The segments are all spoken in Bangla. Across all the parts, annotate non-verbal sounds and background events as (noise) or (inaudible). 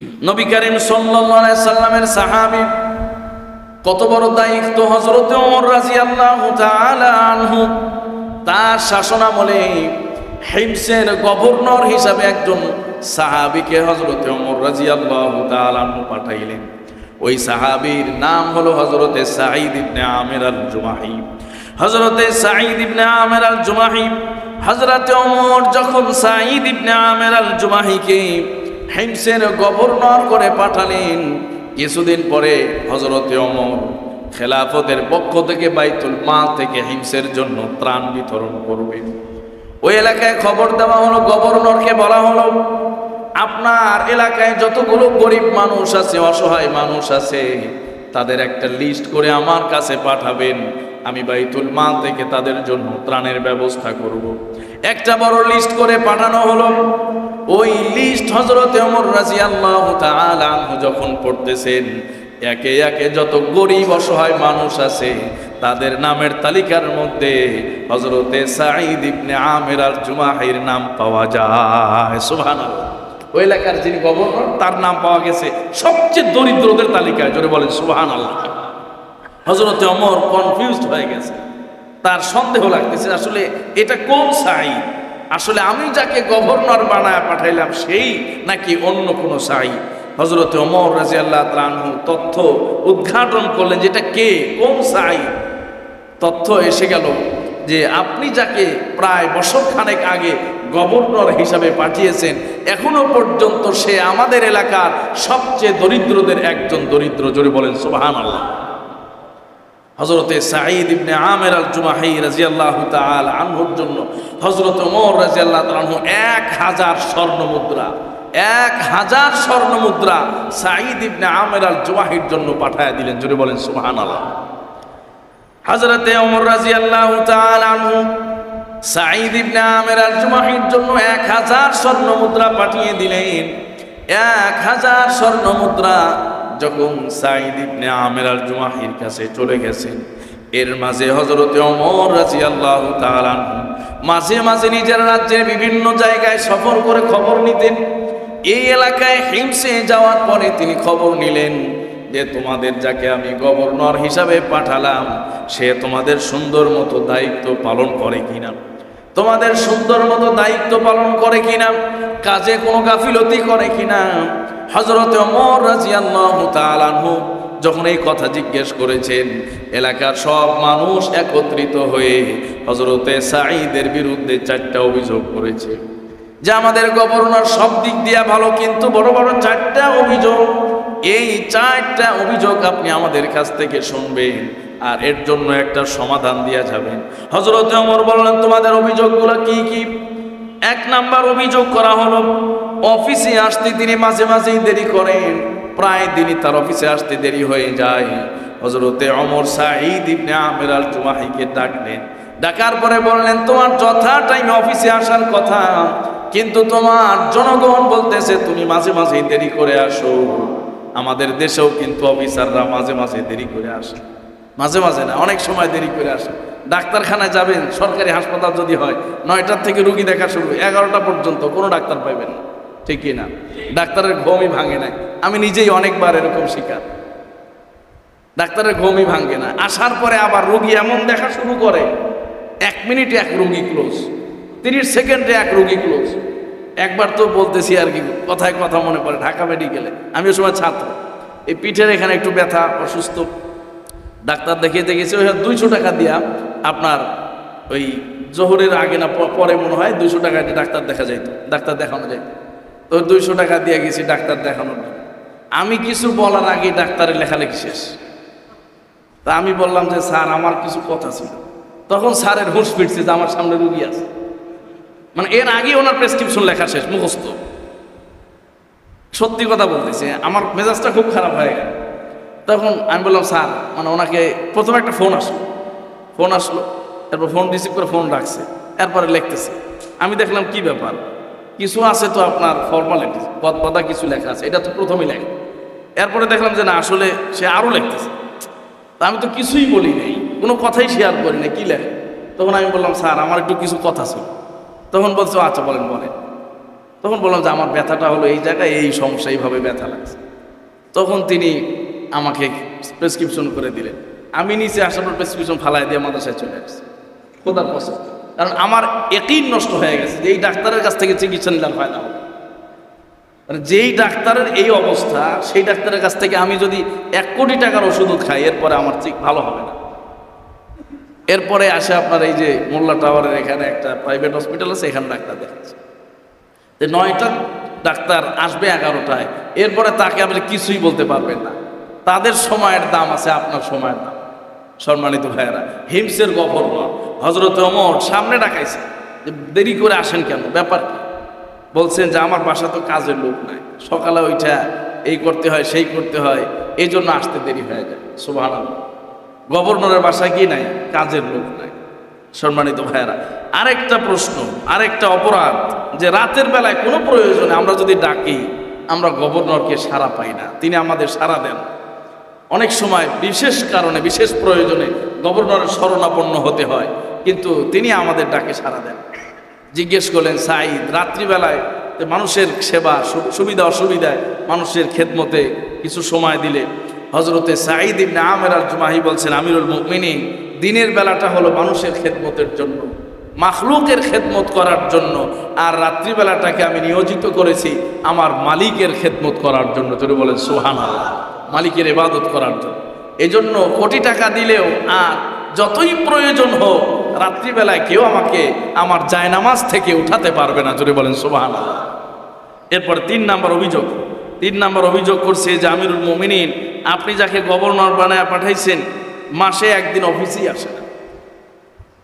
নবী করিম সাল্লামের সাহাবী কত বড় দায়িত্ব ওমর রাদিয়াল্লাহু তাআলা আনহু। তার শাসনামলে হিমসের গভর্নর হিসাবে একজন সাহাবীকে হজরত ওমর রাদিয়াল্লাহু তাআলা আনহু পাঠাইলেন। ওই সাহাবীর নাম হলো হজরতে সাঈদ ইবনে আমির আল জুমাহি হজরতে সাঈদ ইবনে আমির আল জুমাহি হজরতে ওমর যখন সাঈদ ইবনে আমির আল জুমাহিকে হিমসের গভর্নর করে পাঠালেন। কিছুদিন পরে হজরতে অমর খেলাফতের পক্ষ থেকে বাইতুল মাল থেকে হিমসের জন্য ত্রাণ বিতরণ করবেন ওই এলাকায় খবর দেওয়া হলো, গভর্নরকে বলা হলো, আপনার এলাকায় যতগুলো গরিব মানুষ আছে, অসহায় মানুষ আছে, তাদের একটা লিস্ট করে আমার কাছে পাঠাবেন। আমি বাইতুল মাল থেকে তাদের জন্য ত্রাণের ব্যবস্থা করব। একটা বড় লিস্ট করে পাঠানো হলো। ওই লিস্ট হজরত অমর রাজি আল্লাহ যখন পড়তেছেন, একে একে যত গরিব অসহায় মানুষ আছে, তাদের নামের তালিকার মধ্যে হজরতে সাঈদ ইবনে আমের আল জুমাহির নাম পাওয়া যায়। সুবহানাল্লাহ। ওই এলাকার যিনি গভর্নর, তার নাম পাওয়া গেছে সবচেয়ে দরিদ্রদের তালিকায়, জোরে বলেন সুবহান আল্লাহ হজরতে অমর কনফিউজড হয়ে গেছে। তার সন্দেহ লাগতেছে আসলে এটা কোন সাই আসলে আমি যাকে গভর্নর বানায় পাঠাইলাম সেই নাকি অন্য কোনো সাই? হজরতে অমর রাজি আল্লাহ ত্রানহু তথ্য উদ্ঘাটন করলেন যেটা কে? কোন সাই? তথ্য এসে গেল যে আপনি যাকে প্রায় বছর খানেক আগে গভর্নর হিসাবে পাঠিয়েছেন, এখনও পর্যন্ত সে আমাদের এলাকার সবচেয়ে দরিদ্রদের একজন দরিদ্র। জোরে বলেন সুবাহান আল্লাহ হজরতে সাঈদ ইবনে আমের আল জুমাহি রাজিয়াল্লাহ তাল আনহুর জন্য হজরত ওমর রাজিয়াল্লাহ আনহু এক হাজার স্বর্ণ মুদ্রা, এক হাজার স্বর্ণ মুদ্রা সাঈদ ইবনে আমের আল জুমাহির জন্য পাঠায় দিলেন। জোরে বলেন সুবাহান আল্লাহ হজরতে ওমর রাজিয়াল্লাহ তাল আনহু সাঈদ ইবনে আমের আল জুমাহির জন্য এক হাজার স্বর্ণ মুদ্রা পাঠিয়ে দিলেন। এক হাজার স্বর্ণ মুদ্রা যখন সাঈদ ইবনে আমের আল জুমাহির কাছে চলে গেছেন, এর মাঝে হজরতে অমর রাজি আল্লাহ মাঝে মাঝে নিজের রাজ্যের বিভিন্ন জায়গায় সফর করে খবর নিতেন। এই এলাকায় হিমসে যাওয়ার পরে তিনি খবর নিলেন যে, তোমাদের যাকে আমি গভর্নর হিসাবে পাঠালাম, সে তোমাদের সুন্দর মতো দায়িত্ব পালন করে কিনা? তোমাদের সুন্দর মতো দায়িত্ব পালন করে কিনা? কাজে কোনো গাফিলতি করে কিনা? হজরত অমর রাজিয়াল্লাহু যখন এই কথা জিজ্ঞেস করেছেন, এলাকার সব মানুষ একত্রিত হয়ে হজরতে সাঈদের বিরুদ্ধে চারটা অভিযোগ করেছে। যে আমাদের গভর্নর সব দিক দিয়ে ভালো, কিন্তু বড় বড় চারটা অভিযোগ, এই চারটা অভিযোগ আপনি আমাদের কাছ থেকে শুনবেন। আর এর জন্য একটা সমাধান দেওয়া যাবে। হজরত অমর বললেন, তোমাদের অভিযোগগুলো কি কি? এক নাম্বার অভিযোগ করা হলো, অফিসে আসতে তিনি মাঝে মাঝেই দেরি করেন। প্রায় দিনই তার অফিসে আসতে দেরি হয়ে যায়। হজরতে অমর সাঈদ ইবনে আমের আল জুমাহিকে ডাকলেন। ডাকার পরে বললেন, তোমার যথা টাইমে অফিসে আসার কথা, কিন্তু তোমার জনগণ বলতেছে তুমি মাঝে মাঝেই দেরি করে আসো। আমাদের দেশেও কিন্তু অফিসাররা মাঝে মাঝে দেরি করে আসে। মাঝে মাঝে না, অনেক সময় দেরি করে আসে। ডাক্তারখানায় যাবেন, সরকারি হাসপাতাল যদি হয়, নয়টার থেকে রুগী দেখা শুরু এগারোটা পর্যন্ত কোনো ডাক্তার পাইবেন না। ঠিকই না? ডাক্তারের ঘুমই ভাঙে না। আমি নিজেই অনেকবার এরকম শিকার। ডাক্তারের ঘুমই ভাঙে না। আসার পরে আবার রুগী এমন দেখা শুরু করে, এক মিনিটে এক রুগী ক্লোজ, তিরিশ সেকেন্ডে এক রুগী ক্লোজ। একবার তো বলতেছি আর কি, কথায় কথা মনে পড়ে, ঢাকা মেডিকেলে। আমি ওই সময় ছাত্র। এই পিঠের এখানে একটু ব্যথা, অসুস্থ। ডাক্তার দেখিয়ে দেখেছি ওই দুইশো টাকা দিয়া আপনার ওই জোহরের আগে না পরে মনে হয় দুইশো টাকা দিয়ে ডাক্তার দেখা যাইত, ডাক্তার দেখানো যাইত। তো দুইশো টাকা দিয়ে গেছি ডাক্তার দেখানোর আমি কিছু বলার আগে ডাক্তারের লেখালেখি শেষ। তা আমি বললাম যে, স্যার, আমার কিছু কথা ছিল। তখন স্যারের হুঁশ ফিরছে যে, আমার সামনে রুগী আছে। মানে এর আগে ওনার প্রেসক্রিপশন লেখা শেষ, মুখস্থ। সত্যি কথা বলতেছে, আমার মেজাজটা খুব খারাপ হয়ে গেল। তখন আমি বললাম, স্যার মানে ওনাকে প্রথমে একটা ফোন আসলো। ফোন আসলো এরপর ফোন রিসিভ করে ফোন রাখছে, এরপরে লিখতেছে। আমি দেখলাম, কি ব্যাপার? কিছু আছে তো আপনার ফর্মালিটি পদ পদা কিছু লেখা আছে, এটা তো প্রথমেই লেখা। এরপরে দেখলাম যে না, আসলে সে আরও লিখতেছে। তা আমি তো কিছুই বলি নাই, কোনো কথাই শেয়ার করি না কী লেখে? তখন আমি বললাম, স্যার, আমার একটু কিছু কথা ছিল। তখন বলছো আচ্ছা বলেন বলেন। তখন বললাম যে, আমার ব্যথাটা হলো এই জায়গায়, এই সমস্যা, এইভাবে ব্যথা লাগছে। তখন তিনি আমাকে প্রেসক্রিপশন করে দিলেন। আমি নিচে আসার পর প্রেসক্রিপশন ফালাই দিয়ে মাদ্রাসায় চলে আসছি। খোদার পছন্দ কারণ আমার একই নষ্ট হয়ে গেছে যে এই ডাক্তারের কাছ থেকে চিকিৎসা নিলাম হবে মানে যেই ডাক্তারের এই অবস্থা, সেই ডাক্তারের কাছ থেকে আমি যদি এক কোটি টাকার ওষুধও খাই, এরপরে আমার ঠিক ভালো হবে না। এরপরে আসে আপনার এই যে মোল্লা টাওয়ারের এখানে একটা প্রাইভেট হসপিটাল আছে, এখানে ডাক্তার দেখাচ্ছে। যে নয়টা ডাক্তার আসবে এগারোটায়, এরপরে তাকে আপনি কিছুই বলতে পারবেন না। তাদের সময়ের দাম আছে, আপনার সময়ের দাম। সম্মানিত ভাইয়েরা, হিমসের গভর্নর হজরত অমর সামনে ডাকাইছে। দেরি করে আসেন কেন? ব্যাপার কি? বলছেন যে আমার বাসা তো কাজের লোক নাই। সকালে ওইটা এই করতে হয়, সেই করতে হয় এই জন্য আসতে দেরি হয়ে যায়। সুবাহ গভর্নরের বাসায় কি নাই? কাজের লোক নাই। সম্মানিত ভাইয়েরা, আরেকটা প্রশ্ন, আরেকটা অপরাধ যে রাতের বেলায় কোনো প্রয়োজনে আমরা যদি ডাকি, আমরা গভর্নরকে সাড়া পাই না। তিনি আমাদের সাড়া দেন। অনেক সময় বিশেষ কারণে, বিশেষ প্রয়োজনে গভর্নরের শরণাপন্ন হতে হয়। কিন্তু তিনি আমাদের ডাকে সাড়া দেন। জিজ্ঞেস করলেন সাইদ রাত্রিবেলায় মানুষের সেবা সুবিধা, অসুবিধায় মানুষের খেদমতে কিছু সময় দিলে? হজরতে সাঈদ ইবনে আমের আল জুমাহি বলছেন, আমিরুল মুমিনিন, দিনের বেলাটা হলো মানুষের খেদমতের জন্য, মাখলুকের খেদমত করার জন্য, আর রাত্রিবেলাটাকে আমি নিয়োজিত করেছি আমার মালিকের খেদমত করার জন্য। তুমি বলেন সোহান মালিকের ইবাদত করার জন্য। এজন্য কোটি টাকা দিলেও আর যতই প্রয়োজন হোক, রাত্রিবেলায় কেউ আমাকে আমার জায়নামাজ থেকে উঠাতে পারবে না যদি বলেন সোবাহান এরপর তিন নাম্বার অভিযোগ। তিন নাম্বার অভিযোগ করছে যে, আমিরুল মোমিনিন, আপনি যাকে গভর্নর বানায় পাঠাইছেন, মাসে একদিন অফিসেই আসে না।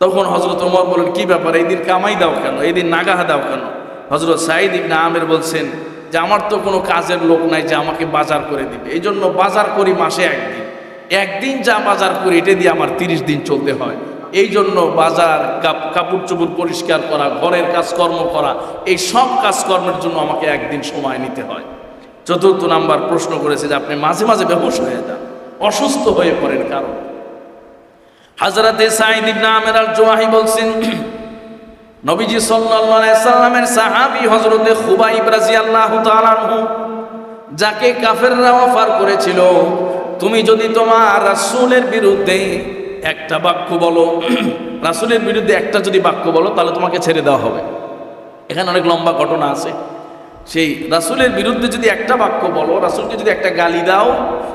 তখন হজরত ওমর বলেন, কি ব্যাপার? এই দিন কামাই দাও কেন? এই দিন নাগাহা দাও কেন? হজরত সাইদ ইবনে আমের বলছেন যে আমার তো কোনো কাজের লোক নাই যে আমাকে বাজার করে দিবে। এই জন্য বাজার করি মাসে একদিন। একদিন যা বাজার করি, এটা দিয়ে আমার তিরিশ দিন চলতে হয়। এই জন্য বাজার, কাপ- কাপড় চোপড় পরিষ্কার করা, ঘরের কাজকর্ম করা, এই সব কাজকর্মের জন্য আমাকে একদিন সময় নিতে হয়। চতুর্থ নাম্বার প্রশ্ন করেছে যে আপনি মাঝে মাঝে বেহোশ হয়ে যান, অসুস্থ হয়ে পড়েন কারণ। হাজরাতে সাইদ ইবনে আমের জোয়াহি বলছেন নবীজি সাল্লামের সাহাবী হযরতে খুবাইব রাদিয়াল্লাহু তাআলা আনহু, যাকে কাফেররা অফার করেছিল, তুমি যদি তোমার রাসূলের বিরুদ্ধে একটা বাক্য বলো, (clears throat) রাসূলের বিরুদ্ধে একটা যদি বাক্য বলো, তাহলে তোমাকে ছেড়ে দেওয়া হবে। এখানে অনেক লম্বা ঘটনা আছে। সেই রাসূলের বিরুদ্ধে যদি একটা বাক্য বলো, রাসূলকে যদি একটা গালি দাও,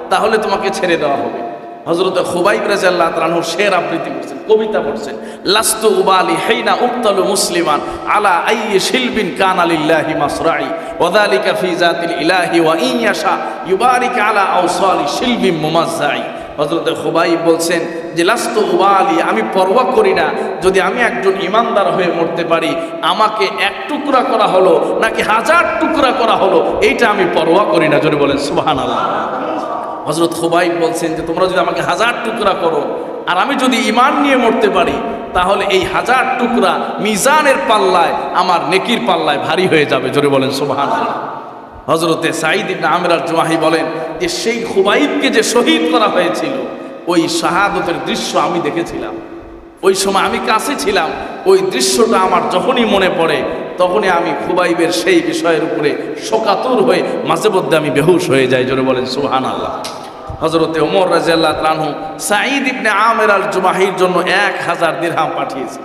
তাহলে তোমাকে ছেড়ে দেওয়া হবে। হজরত খুবাইব রাজিয়াল্লাহ তালাহুর শের আবৃত্তি করছেন, কবিতা পড়ছেন। লাস্তু উবালি হেইনা উক্তালু মুসলিমান আলা আইয়ে শিলবিন কান আলিল্লাহি মাসরাই ওয়াদালিকা ফি জাতিল ইলাহি ওয়া ইয়াশা ইউবারিক আলা আওসালি শিলবিন মুমাজ্জাই। হজরত খুবাইব বলছেন যে, লাস্ত উবালি, আমি পরোয়া করি না। যদি আমি একজন ইমানদার হয়ে মরতে পারি, আমাকে এক টুকরা করা হলো নাকি হাজার টুকরা করা হলো, এইটা আমি পরোয়া করি না। যদি বলেন, সুবহানাল্লাহ। হজরত খুবাইব বলছেন যে, তোমরা যদি আমাকে হাজার টুকরা করো, আর আমি যদি ইমান নিয়ে মরতে পারি, তাহলে এই হাজার টুকরা মিজানের পাল্লায়, আমার নেকির পাল্লায় ভারী হয়ে যাবে। জোরে বলেন সোহান হজরতে সাঈদ ইবনে আমির আল জুমাহি বলেন যে, সেই খুবাইবকে যে শহীদ করা হয়েছিল, ওই শাহাদতের দৃশ্য আমি দেখেছিলাম। ওই সময় আমি কাছে ছিলাম, ওই দৃশ্যটা আমার যখনই মনে পড়ে, তখনই আমি খুবাইবের সেই বিষয়ের উপরে শোকাতুর হয়ে মাঝে মধ্যে আমি বেহুশ হয়ে যাই, জোরে বলেন সুহান আল্লাহ হজরতে ওমর রাজিয়াল্লাহ তানহু সাঈদ ইবনে আমের আল জুমাহির জন্য এক হাজার দিরহাম পাঠিয়েছে।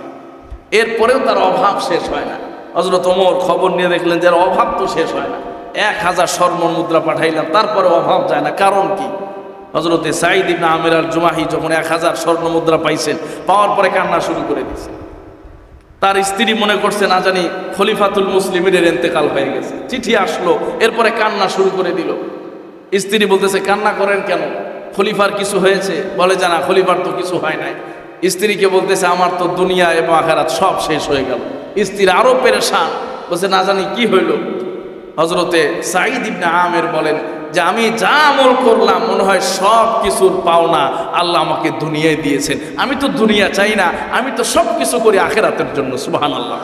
এরপরেও তার অভাব শেষ হয় না। হজরত ওমর খবর নিয়ে দেখলেন যে অভাব তো শেষ হয় না। এক হাজার স্বর্ণ মুদ্রা পাঠাইলাম, তারপরে অভাব যায় না। কারণ কি? হজরতে সাঈদ ইবনে আমের আল জুমাহি যখন এক হাজার স্বর্ণ মুদ্রা পাইছেন, পাওয়ার পরে কান্না শুরু করে দিয়েছে। তার স্ত্রী মনে করছে, না জানি খলিফাতুল মুসলিমের এতেকাল হয়ে গেছে। চিঠি আসলো, এরপরে কান্না শুরু করে দিল। স্ত্রী বলতেছে, কান্না করেন কেন? খলিফার কিছু হয়েছে? বলে, জানা, খলিফার তো কিছু হয় নাই। স্ত্রীকে বলতেছে, আমার তো দুনিয়া এবং আখারাত সব শেষ হয়ে গেল। স্ত্রী আরও পেরেশান, বলছে, না জানি কি হইল? হজরতে সাঈদ ইবনা আমের বলেন যে আমি যা আমল করলাম, মনে হয় সব কিছুর পাওনা আল্লাহ আমাকে দুনিয়ায় দিয়েছেন। আমি তো দুনিয়া চাই না, আমি তো সব কিছু করি আখেরাতের জন্য সুবাহান আল্লাহ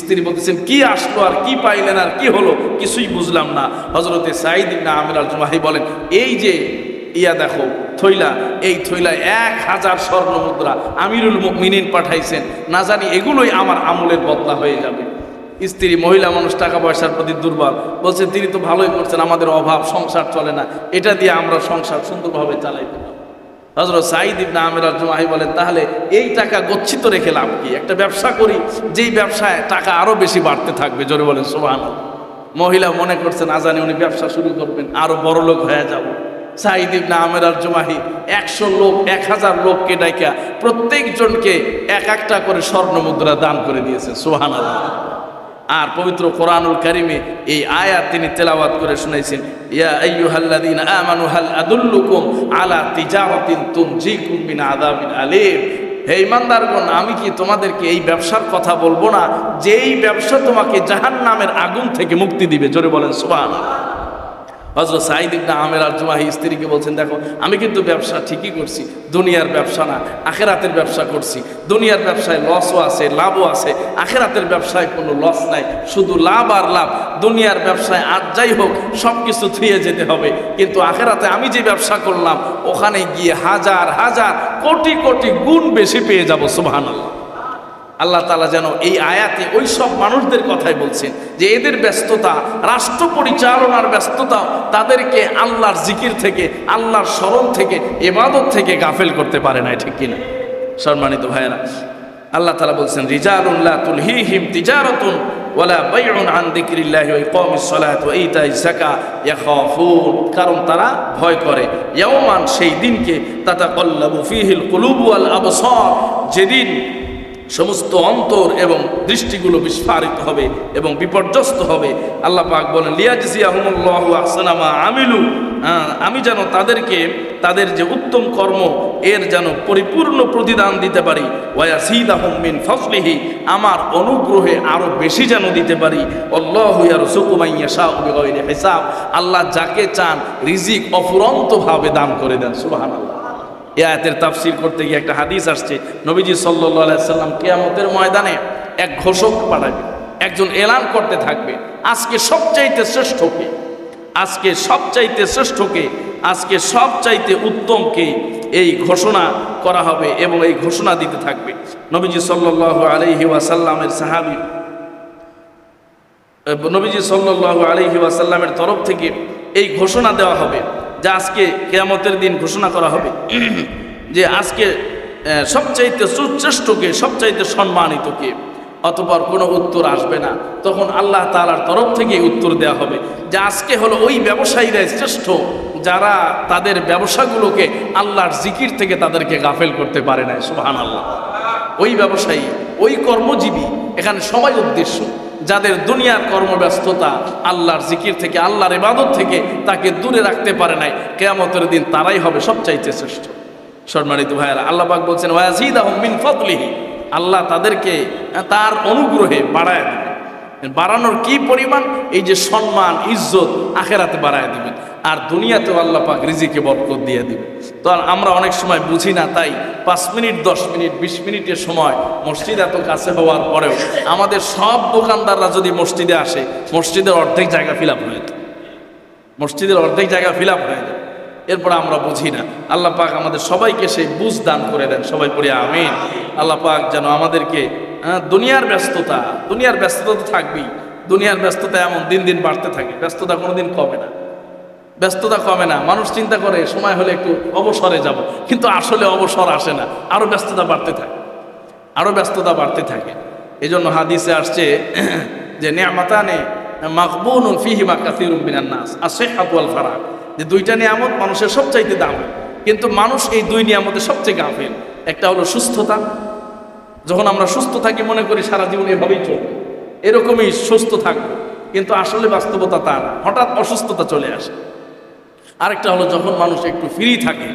স্ত্রী বলতেছেন, কি আসলো আর কি পাইলেন আর কি হলো? কিছুই বুঝলাম না। হজরতে সাঈদ ইবনে আমির আল জুমাহি বলেন, এই যে, ইয়া দেখো, থইলা, এই থইলা এক হাজার স্বর্ণ মুদ্রা আমিরুল মিনিন পাঠাইছেন। না জানি এগুলোই আমার আমলের বদলা হয়ে যাবে। স্ত্রী, মহিলা মানুষ টাকা পয়সার প্রতি দুর্বল। বলছে, তিনি তো ভালোই করছেন, আমাদের অভাব, সংসার চলে না। এটা দিয়ে আমরা সংসার সুন্দরভাবে চালাইতে পারব হজরত সাইদ ইবনা আমির জমাহি বলেন, তাহলে এই টাকা গচ্ছিত রেখে লাভ কি? একটা ব্যবসা করি, যেই ব্যবসায় টাকা আরও বেশি বাড়তে থাকবে। জোরে বলেন সোহান মহিলা মনে করছেন, আজানে, উনি ব্যবসা শুরু করবেন আরও বড় লোক হয়ে যাব। সাইদ ইবনা আমের আর একশো লোক, এক হাজার লোককে ডাইকা প্রত্যেকজনকে এক একটা করে স্বর্ণ মুদ্রা দান করে দিয়েছে সোহান আর পবিত্র কোরআনুল কারিমে এই আয়াত তিনি তেলাওয়াত করে শুনাইছেন, ইয়া আলা আমি কি তোমাদেরকে এই ব্যবসার কথা বলব না? যেই ব্যবসা তোমাকে জাহান্নামের আগুন থেকে মুক্তি দিবে, জোরে বলেন সুবহানাল্লাহ। হজরত সাইদ ইবনা আমের আর জুমাহি স্ত্রীকে বলছেন, দেখো, আমি কিন্তু ব্যবসা ঠিকই করছি, দুনিয়ার ব্যবসা না, আখেরাতের ব্যবসা করছি। দুনিয়ার ব্যবসায় লসও আছে, লাভও আছে, আখেরাতের ব্যবসায় কোনো লস নাই। শুধু লাভ আর লাভ, দুনিয়ার ব্যবসায় আর যাই হোক সব কিছু থুয়ে যেতে হবে। কিন্তু আখেরাতে আমি যে ব্যবসা করলাম, ওখানে গিয়ে হাজার হাজার, কোটি কোটি গুণ বেশি পেয়ে যাব, সুবহানাল্লাহ। আল্লাহ তালা যেন এই আয়াতে ওই সব মানুষদের কথাই বলছেন যে এদের ব্যস্ততা, রাষ্ট্র পরিচালনার ব্যস্ততা তাদেরকে আল্লাহর জিকির থেকে, আল্লাহর স্মরণ থেকে এবাদত থেকে গাফেল করতে পারে না ঠিক কিনা? সম্মানিত ভাইয়েরা, আল্লাহ তালা বলছেন রিজালুল্লাহ তুলহি হিম তিজারতুন আন কারণ তারা ভয় করে সেই দিনকে তাতাকাল্লাবু ফিহিল কুলুবু ওয়াল আবসার। যেদিন সমস্ত অন্তর এবং দৃষ্টিগুলো বিস্ফারিত হবে এবং বিপর্যস্ত হবে। আল্লাহ পাক বলেন আহসানামা আমিলু। হ্যাঁ, আমি যেন তাদেরকে তাদের যে উত্তম কর্ম এর যেন পরিপূর্ণ প্রতিদান দিতে পারি। ওয়াসিদ আহমিন ফসলিহি আমার অনুগ্রহে আরও বেশি যেন দিতে পারি। অল্লাহ সুকুমাইয়া শাহ হিসাব। আল্লাহ যাকে চান রিজিক অফুরন্তভাবে দান করে দেন সুবাহ আল্লাহ এ আয়াতের তাফসির করতে গিয়ে একটা হাদিস আসছে, নবীজি সাল্লাহ সাল্লাম কেয়ামতের ময়দানে এক ঘোষক পাঠাবে, একজন এলান করতে থাকবে, আজকে সবচাইতে শ্রেষ্ঠকে, আজকে সবচাইতে শ্রেষ্ঠকে, আজকে সবচাইতে উত্তমকে এই ঘোষণা করা হবে এবং এই ঘোষণা দিতে থাকবে। নবীজি সাল্লাহ আলহি ওয়াসাল্লামের সাহাবি নবীজি সাল্লাহ আলহি ওয়াসাল্লামের তরফ থেকে এই ঘোষণা দেওয়া হবে। যে আজকে কেয়ামতের দিন ঘোষণা করা হবে, যে আজকে সবচাইতে সুশ্রেষ্ঠকে সবচাইতে সম্মানিতকে অতপর কোনো উত্তর আসবে না। তখন আল্লাহ তালার তরফ থেকে উত্তর দেওয়া হবে যে আজকে হলো ওই ব্যবসায়ীরাই শ্রেষ্ঠ যারা তাদের ব্যবসাগুলোকে আল্লাহর জিকির থেকে তাদেরকে গাফেল করতে পারে না সুবাহান আল্লাহ ওই ব্যবসায়ী, ওই কর্মজীবী, এখানে সবাই উদ্দেশ্য। যাদের দুনিয়ার কর্মব্যস্ততা আল্লাহর জিকির থেকে, আল্লাহর ইবাদত থেকে তাকে দূরে রাখতে পারে নাই, কেয়ামতের দিন তারাই হবে সবচাইতে শ্রেষ্ঠ। সম্মানিত ভাইয়েরা, আল্লাহ পাক বলছেন ওয়াজিদ আহমিন ফতলিহি আল্লাহ তাদেরকে তার অনুগ্রহে বাড়ায় দেবে বাড়ানোর কি পরিমাণ? এই যে সম্মান, ইজ্জত আখেরাতে বাড়ায় দিবেন। আর দুনিয়াতেও আল্লাহ পাক রিজিকে বরকত দিয়ে দিবে। তো আর আমরা অনেক সময় বুঝি না তাই পাঁচ মিনিট দশ মিনিট বিশ মিনিটের সময় মসজিদ এত কাছে হওয়ার পরেও আমাদের সব দোকানদাররা যদি মসজিদে আসে মসজিদের অর্ধেক জায়গা ফিল আপ হয়ে মসজিদের অর্ধেক জায়গা ফিল আপ হয়ে যায়। এরপর আমরা বুঝি না। আল্লাহ পাক আমাদের সবাইকে সেই বুঝ দান করে দেন। সবাই পড়ি আমিন। আল্লাহ পাক যেন আমাদেরকে হ্যাঁ, দুনিয়ার ব্যস্ততা দুনিয়ার ব্যস্ততা তো থাকবেই। দুনিয়ার ব্যস্ততা এমন দিন দিন বাড়তে থাকে। ব্যস্ততা কোনোদিন কমে না। ব্যস্ততা কমে না, মানুষ চিন্তা করে, সময় হলে একটু অবসরে যাব। কিন্তু আসলে অবসর আসে না আরও ব্যস্ততা বাড়তে থাকে আরও ব্যস্ততা বাড়তে থাকে। এই জন্য হাদিসে আসছে (clears throat) যে, নেয়ামাতানে মাকবুন ফিহিমা কাসিরুম বিনান নাস শেহাত ওয়াল ফারাক যে দুইটা নিয়ামত মানুষের সবচাইতে দাম, কিন্তু মানুষ এই দুই নিয়ামতের সবচেয়ে গাফেল। একটা হলো সুস্থতা, যখন আমরা সুস্থ থাকি, মনে করি সারা জীবন এভাবেই চলবে। এরকমই সুস্থ থাকব, কিন্তু আসলে বাস্তবতা তা না, হঠাৎ অসুস্থতা চলে আসে। আরেকটা হলো যখন মানুষ একটু ফ্রি থাকে,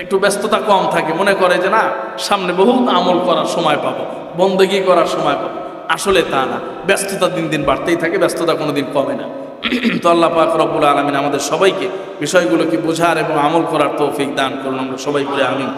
একটু ব্যস্ততা কম থাকে, মনে করে যে না, সামনে বহুত আমল করার সময় পাবো, বন্দেগি করার সময় পাবো। আসলে তা না, ব্যস্ততা দিন দিন বাড়তেই থাকে, ব্যস্ততা কোনো দিন কমে না। (clears throat) তো আল্লাহ পাক রব্বুল আলমিন আমাদের সবাইকে বিষয়গুলোকে বোঝার এবং আমল করার তৌফিক দান করুন, আমরা সবাই বলে আমিন।